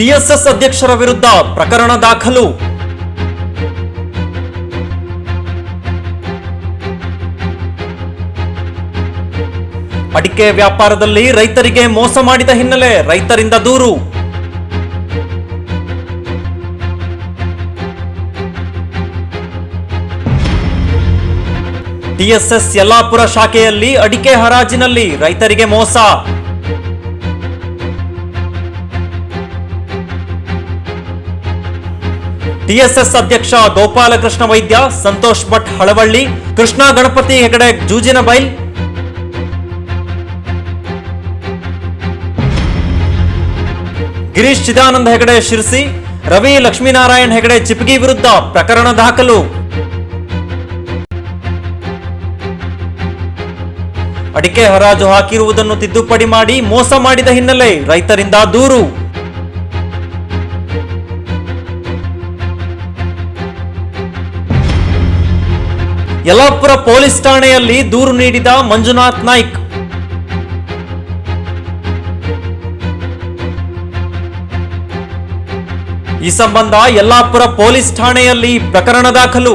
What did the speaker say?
TSS ಅಧ್ಯಕ್ಷರ ವಿರುದ್ಧ ಪ್ರಕರಣ ದಾಖಲು. ಅಡಿಕೆ ವ್ಯಾಪಾರದಲ್ಲಿ ರೈತರಿಗೆ ಮೋಸ ಮಾಡಿದ ಹಿನ್ನೆಲೆ ರೈತರಿಂದ ದೂರು. ಟಿಎಸ್ಎಸ್ ಯಲ್ಲಾಪುರ ಶಾಖೆಯಲ್ಲಿ ಅಡಿಕೆ ಹರಾಜಿನಲ್ಲಿ ರೈತರಿಗೆ ಮೋಸ. ಟಿಎಸ್ಎಸ್ ಅಧ್ಯಕ್ಷ ಗೋಪಾಲಕೃಷ್ಣ ವೈದ್ಯ, ಸಂತೋಷ್ ಭಟ್ ಹಳವಳ್ಳಿ, ಕೃಷ್ಣ ಗಣಪತಿ ಹೆಗಡೆ ಜೂಜಿನ ಬೈಲ್ ಗಿರೀಶ್ ಚಿದಾನಂದ ಹೆಗಡೆ ಶಿರಸಿ, ರವಿ ಲಕ್ಷ್ಮೀನಾರಾಯಣ್ ಹೆಗಡೆ ಚಿಪ್ಗಿ ವಿರುದ್ಧ ಪ್ರಕರಣ ದಾಖಲು. ಅಡಿಕೆ ಹರಾಜು ಹಾಕಿರುವುದನ್ನು ತಿದ್ದುಪಡಿ ಮಾಡಿ ಮೋಸ ಮಾಡಿದ ಹಿನ್ನೆಲೆ ರೈತರಿಂದ ದೂರು. ಯಲ್ಲಾಪುರ ಪೊಲೀಸ್ ಠಾಣೆಯಲ್ಲಿ ದೂರು ನೀಡಿದ ಮಂಜುನಾಥ್ ನಾಯ್ಕ್. ಈ ಸಂಬಂಧ ಯಲ್ಲಾಪುರ ಪೊಲೀಸ್ ಠಾಣೆಯಲ್ಲಿ ಪ್ರಕರಣ ದಾಖಲು.